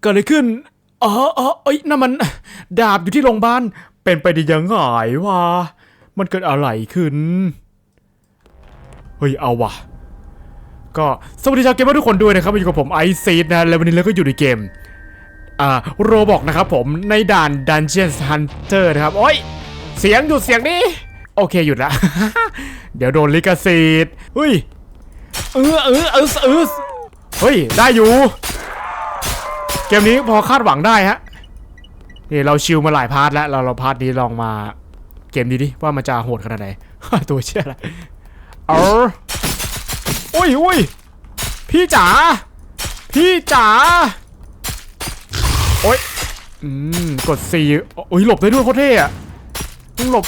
เกิดอะไรขึ้นอ๋ออ๋อเอ้ยนั่นมัน ดาบอยู่ที่โรงพยาบาลเป็นไปได้ยังไงวะมันเกิดอะไรขึ้น เฮ้ยเอาวะก็สวัสดีชาวเกมเมอร์ทุกคนด้วยนะครับมาอยู่กับผมไอซีดนะแล้ววันนี้เราก็อยู่ในเกมอ่าโรบอกนะครับผมในด่าน Dungeons Hunter นะครับ โอ้ย เสียงหยุดเสียงนี้ โอเคหยุดละ เดี๋ยวโดนลิขสิทธิ์เฮ้ยเออเออเออเออเฮ้ย ได้อยู่ มนี้พอคาดหวังได้ฮะนี่เราชิลมาหลายพาร์ทแล้วเราเราพาร์ทนี้ลองมาเกมนี้ดิว่ามันจะโหดขนาดไหน ตัวเชื่ออะไรเอออุ้ยอุ้ยพี่จ๋าพี่จ๋าโอ้ยอืมกด C โอ้ยหลบได้ด้วยโคตรเท่อะหลบ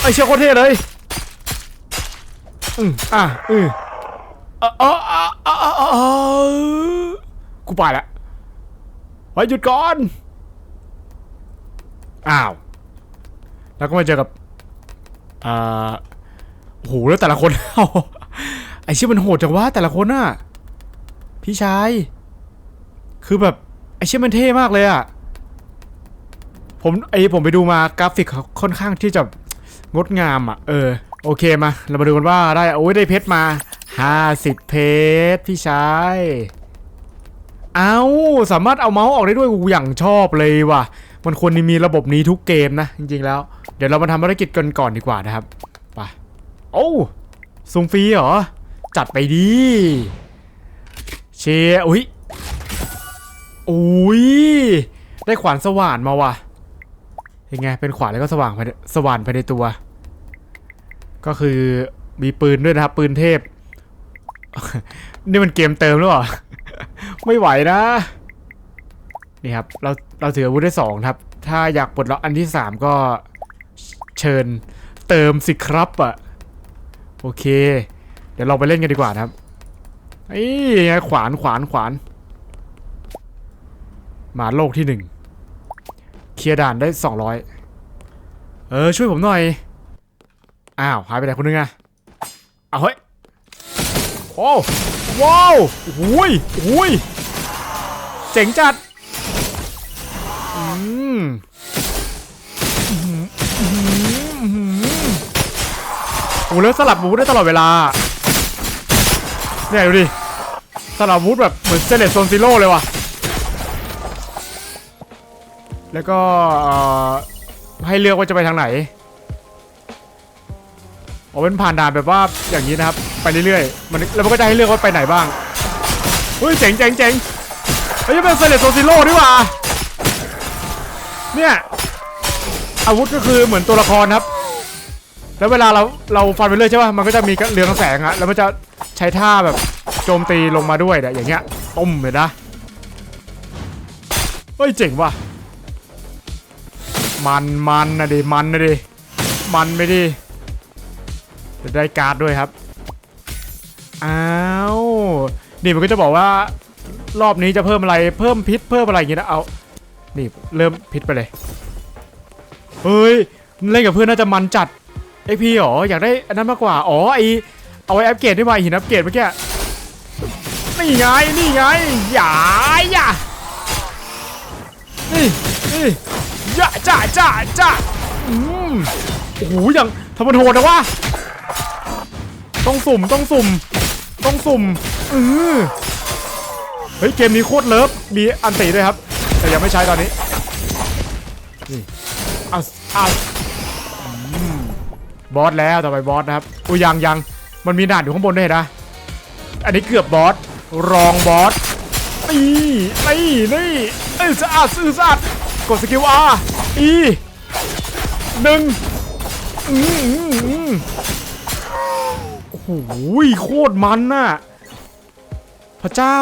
ไอเชี่ยโคตรเท่เลยอืมอะอืมอะอะอะอะอะอะกูไปละ ไว้หยุดก่อน อ้าว แล้วก็มาเจอกับอ่าโอ้โหแล้วแต่ละคน ไอเชี่ยมันโหดจังวะแต่ละคนน่ะ พี่ชาย คือแบบไอเชี่ยมันเท่มากเลยอะผมไอผมไปดูมากราฟิกเขาค่อนข้างที่จะงดงามอะเออ โอเคมา เรามาดูกันว่าได้ โอ้ยได้เพชรมา 50 เพชรพี่ชาย เอาสามารถเอาเมาส์ออกได้ด้วยกูอย่างชอบเลยว่ะ มันควรมีระบบนี้ทุกเกมนะ จริงๆแล้ว เดี๋ยวเรามาทำภารกิจกันก่อนดีกว่านะครับ ไป โอ้ซุงฟรีเหรอ จัดไปดี เชียอุ้ยอุ้ย ได้ขวานสว่านมาว่ะยังไง เป็นขวานแล้วก็สว่างภายในสว่านภายในตัว ก็คือมีปืนด้วยนะครับ ปืนเทพ นี่มันเกมเติมหรือเปล่า ไม่ไหวนะ นี่ครับ เราเราถืออาวุธได้สองครับ ถ้าอยากปลดล็อกอันที่สามก็เชิญเติมสิครับอะ โอเค เดี๋ยวเราไปเล่นกันดีกว่านะครับไอ้ไงขวานขวานขวานมาโลกที่หนึ่งเคลียร์ด่านได้สองร้อยเออ ช่วยผมหน่อย อ้าว หายไปไหนคนนึงอะเอาเฮ้ย โอ้ ว้าวหุยหุยเจ๋งจัด อืมอื้อหือหืออื้อหือโอ้แล้วสลับอาวุธได้ตลอดเวลา เนี่ยดูดิ สลับอาวุธแบบเหมือนเซเลตโซนซิโร่เลยว่ะ แล้วก็ให้เลือกว่าจะไปทางไหนอ๋อเป็นผ่านด่านแบบว่าอย่างนี้นะครับ ไปเรื่อยๆมันแล้วมันก็จะให้เลือกว่าไปไหนบ้างเฮ้ยเจ๋งเจ๋งเจ๋งเฮ้ยเป็นเซเลตโซซิโร่นี่หว่าเนี่ยอาวุธก็คือเหมือนตัวละครครับ แล้วเวลาเราเราฟันไปเรื่อยใช่ป่ะมันก็จะมีเรืองแสงอะแล้วมันจะใช้ท่าแบบโจมตีลงมาด้วยเนี่ยอย่างเงี้ยต้มเลยนะเฮ้ยเจ๋งว่ะมันมันนะดิมันนะดิมันไม่ดิจะได้การ์ดด้วยครับ อ้าวนี่มันก็จะบอกว่ารอบนี้จะเพิ่มอะไรเพิ่มพิษเพิ่มอะไรอย่างเงี้ยนะเอานี่เริ่มพิษไปเลยเฮ้ยเล่นกับเพื่อนน่าจะมันจัดไอพีหรออยากได้อันนั้นมากกว่าอ๋อไอเอาไว้อัปเกรดได้ไหมหินอัปเกรดเมื่อกี้นี่ไงนี่ไงอย่าอย่านี่นี่ย่าจ้าจ้าจ้าอืมโอ้โหอย่างทำมันโหดนะวะต้องสุ่มต้องสุ่ม ต้องสุ่มอือเฮ้ยเกมนี้โคตรเลิฟมีอันตีด้วยครับ แต่ยังไม่ใช้ตอนนี้นี่อัสอัสอืมบอสแล้วต่อไปบอสนะครับอุยยังยังมันมีด่านอยู่ข้างบนด้วยนะ อันนี้เกือบบอสรองบอสนี่นี่นี่เอ้ยสะอาดซื่อสะอาดกดสกิลอาอีหนึ่งอืมอืมอืม หโคตรมันน่ะ พระเจ้า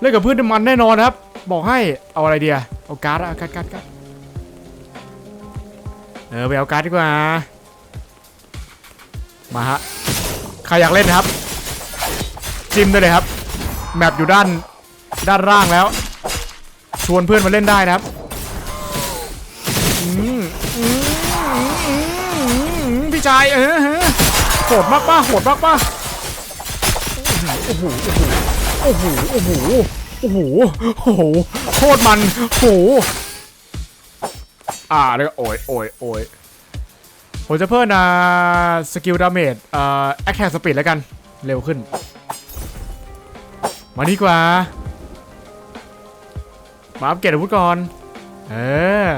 เล่นกับเพื่อนมันแน่นอนครับ บอกให้เอาอะไรเดียเอาการ์ดอะการ์ดการ์ดการ์ดเออไปเอาการ์ดดีกว่า มาฮะ ใครอยากเล่นครับ จิ้มได้เลยครับ แมปอยู่ด้านด้านล่างแล้ว ชวนเพื่อนมาเล่นได้นะครับพี่ชายเออ โหดมากป่ะโหดมากป่ะโอ้โหโอ้โหโอ้โหโอ้โหโอ้โหโอ้โหโหโคตรมันโหอ่าแล้วก็โอ้ยโอ้ยโอ้ยผมจะเพิ่มอ่าสกิลดาเมจอ่าแอคแทกสปีดแล้วกัน เร็วขึ้น มาดีกว่า มาอัปเกรดอาวุธก่อน เออ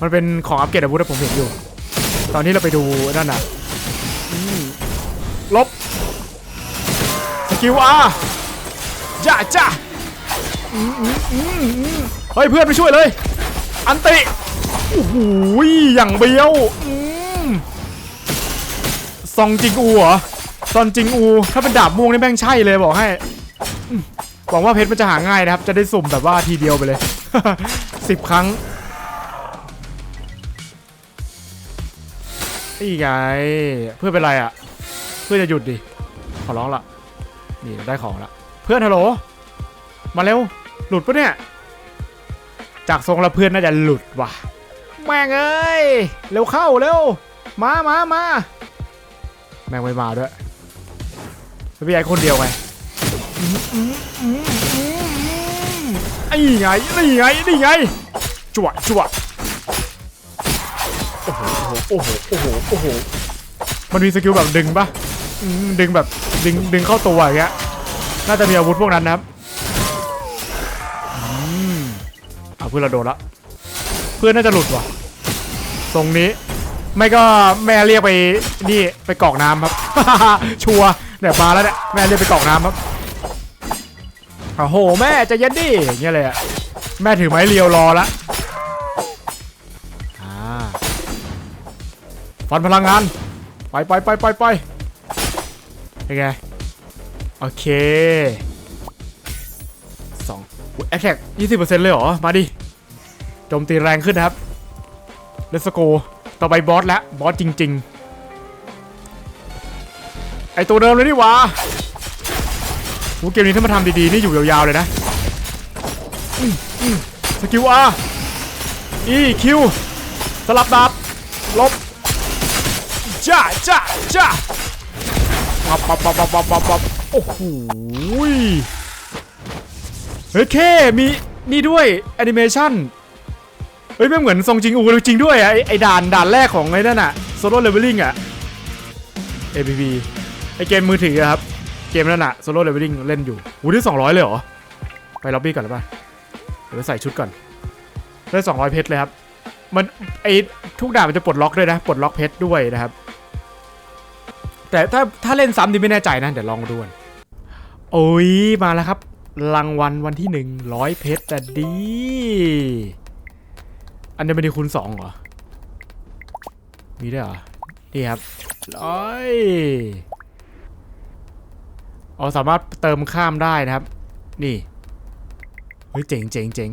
มันเป็นของอัปเกรดอาวุธที่ผมเห็นอยู่ ตอนนี้เราไปดูนั่นน่ะ ลบ สกิลอาจ้าจ้าเฮ้ยเพื่อนไปช่วยเลย อันติ โอ้โหอย่างเบี้ยวซองจิงอูเหรอซอนจิงอู ถ้าเป็นดาบม่วงนี่แม่งใช่เลยบอกให้ หวังว่าเพชรมันจะหาง่ายนะครับ จะได้สุ่มแบบว่าทีเดียวไปเลยสิบครั้งนี่ไงเพื่อนเป็นไรอะ พื่อนจะหยุดดิ ขอร้องละนี่ได้ของละเพื่อนฮัลโหล มาเร็ว หลุดปะเนี่ย จากทรงละเพื่อนน่าจะหลุดว่ะ แม่งเอ้ย เร็วเข้าเร็ว มามามาแม่งไม่มาด้วยพี่ไอ้คนเดียวไงอืมอืมอืมอืมอืมไอ้ไงนี่ไงนี่ไงจวดจวดโอ้โห โอ้โห โอ้โห โอ้โห มันมีสกิลแบบดึงปะ ดึงแบบดึงดึงเข้าตัวอย่างเงี้ยน่าจะมีอาวุธพวกนั้นนะครับอืมอะเพื่อนเราโดนละเพื่อนน่าจะหลุดว่ะทรงนี้ ไม่ก็แม่เรียกไปนี่ไปกอกน้ำครับ ชัวเนี่ยมาแล้วเนี่ยแม่เรียกไปกอกน้ำครับโอ้โหแม่จะเย็นดิเงี้ยเลยอะแม่ถือไม้เรียวรอละฟันพลังงาน ไปไปไปไปไป เป็นไง โอเคสองแอคแท็กยี่สิบเปอร์เซ็นต์เลยเหรอ มาดิ โจมตีแรงขึ้นนะครับเลสโก ต่อไปบอสแล้วบอสจริง ๆ ไอตัวเดิมเลยนี่วะโหเกมนี้ถ้ามาทำดีๆ นี่อยู่ยาวๆเลยนะสกิลอาอีคิวสลับดาบลบจ้าจ้าจ้า ปับปับปับปับปับปับปับโอ้โหเฮ้ยเคมีนี่ด้วยแอนิเมชันเฮ้ยไม่เหมือนทรงจริงอูจริงด้วยไอ้ไอ้ด่านด่านแรกของไอ้นั่นอะโซโล่เลเวลลิ่งอะ APP ไอ้เกมมือถือครับเกมนั่นอะโซโล่เลเวลลิ่งเล่นอยู่วูได้200 เลยเหรอ ไปล็อบบี้ก่อนหรือเปล่าเดี๋ยวไปใส่ชุดก่อนได้200 เพชรเลยครับมันไอ้ทุกด่านมันจะปลดล็อกด้วยนะปลดล็อกเพชรด้วยนะครับ แต่ถ้าถ้าเล่นซ้ำดิไม่แน่ใจนะ เดี๋ยวลองดูก่อนโอ้ย มาแล้วครับ รางวัลวันที่หนึ่งร้อยเพชรแต่ดี อันนี้ไม่ได้คูณสองเหรอ มีได้เหรอ นี่ครับร้อยอ๋อสามารถเติมข้ามได้นะครับ นี่ เฮ้ย เจ๋งเจ๋งเจ๋ง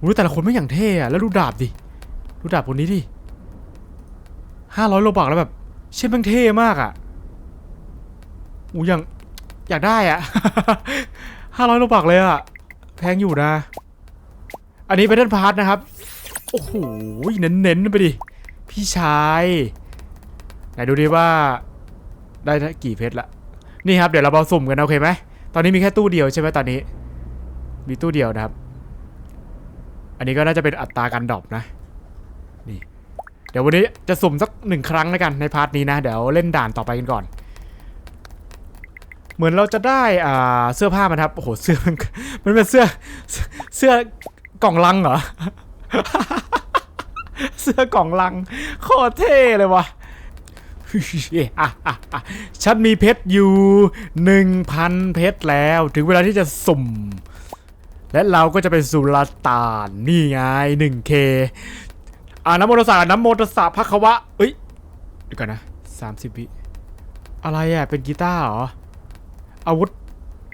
อู้แต่ละคนไม่อย่างเท่อะแล้วดูดาบดิ ดูดาบคนนี้ดิห้าร้อยโลบักแล้วแบบเช่นแม่งเท่มากอะ อูยังอยากได้อะห้าร้อยโลบักเลยอะแพงอยู่นะ อันนี้เป็นเดินพาร์ทนะครับ โอ้โห เน้นๆไปดิ พี่ชาย ไหนดูดิว่า ได้กี่เพชรละ นี่ครับ เดี๋ยวเราเอาสุ่มกันโอเคไหม ตอนนี้มีแค่ตู้เดียวใช่ไหมตอนนี้ มีตู้เดียวนะครับ อันนี้ก็น่าจะเป็นอัตราการดรอปนะ นี่ เดี๋ยววันนี้จะสุ่มสักหนึ่งครั้งแล้วกันในพาร์ทนี้นะ เดี๋ยวเล่นด่านต่อไปกันก่อน เหมือนเราจะได้อ่าเสื้อผ้ามันครับโอ้โหเสื้อมันมันเป็นเสื้อเสื้อกล่องลังเหรอเสื้อกล่องลังโคตรเท่เลยวะ่ะฉันมีเพชรอยู่หนึ่งพันเพชรแล้ว ถึงเวลาที่จะสุ่ม และเราก็จะไปสู่ลาตานนี่ไง 1K อ่าน้ำโมตสาน้ำโมตสาพระควะเอ้ยเดี๋ยวก่อนนะ30วิอะไรอะ เป็นกีตาร์เหรอ อาวุธ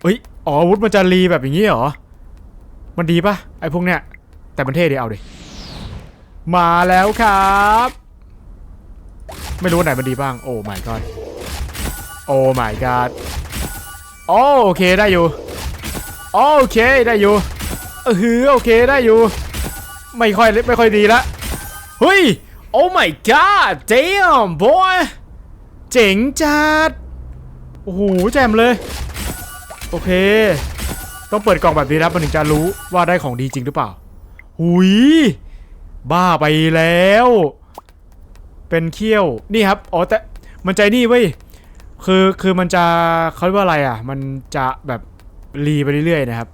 เอ้ยอ๋ออาวุธมันจะรีแบบอย่างนี้เหรอ มันดีปะไอ้พวกเนี้ย แต่มันเท่ดีเอาดิ มาแล้วครับ ไม่รู้ไหนมันดีบ้าง โอ้ my god โอ้ my god โอโอเคได้อยู่ โอเคได้อยู่เฮือโอเคได้อยู่ ไม่ค่อยไม่ค่อยดีละเฮ้ย โอ้ my god damn boy เจ๋งจัด โอ้โหแจ่มเลย โอเค ต้องเปิดกล่องแบบนี้นะครับมันถึงจะรู้ว่าได้ของดีจริงหรือเปล่า หุยบ้าไปแล้ว เป็นเขี้ยว นี่ครับ อ๋อแต่มันใจนี่เว้ย คือคือมันจะเขาเรียกว่าอะไรอะ มันจะแบบรีไปเรื่อยๆนะครับ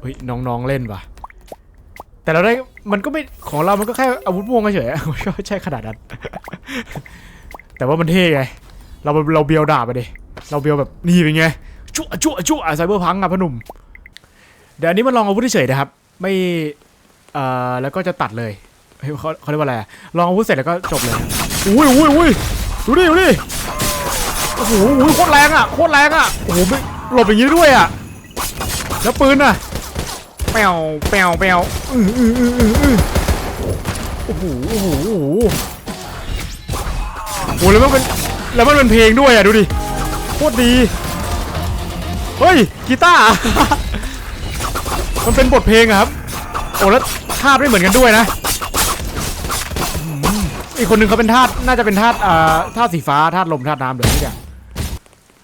เฮ้ยน้องๆเล่นว่ะแต่เราได้มันก็ไม่ของเรามันก็แค่อาวุธม่วงเฉยๆไม่ใช่ขนาดนั้น แต่ว่ามันเท่ไง เราเราเบียวดาไปดิเราเบียวแบบนี่เป็นไงชั่วชั่วชั่วไซเบอร์พังอะพอหนุ่มเดี๋ยวอันนี้มันลองอาวุธเฉยนะครับ ไม่เอ่อแล้วก็จะตัดเลยเขาเขาเรียกว่าอะไรลองอาวุธเสร็จแล้วก็จบเลยอุ้ยอุ้ยอุ้ยดูดิดูดิโอ้โหโคตรแรงอะโคตรแรงอะโอ้โหไม่หลบอย่างนี้ด้วยอะแล้วปืนอะแปวแปวแปวอืออืออืออืออู้หโอ้โหโอ้โหโอ้โหแล้วมันเป็น แล้วมันเป็นเพลงด้วยอะดูดิโคตรดี เฮ้ยกีตาร์ มันเป็นบทเพลงอะครับ โอ้แล้วธาตุไม่เหมือนกันด้วยนะ อีกคนหนึ่งเขาเป็นธาตุน่าจะเป็นธาตุอ่าธาตุสีฟ้าธาตุลมธาตุน้ำเดี๋ยวนี้อย่าง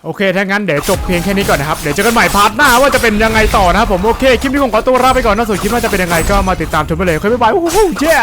โอเค ถ้างั้นเดี๋ยวจบเพียงแค่นี้ก่อนนะครับ เดี๋ยวเจอกันใหม่พาร์ทหน้าว่าจะเป็นยังไงต่อนะครับผม โอเค คลิปนี้ผมขอตัวลาไปก่อนนะส่วนคลิปว่าจะเป็นยังไงก็มาติดตามชมไปเลยค่อยบ๊ายบายโอ้โหเจ้า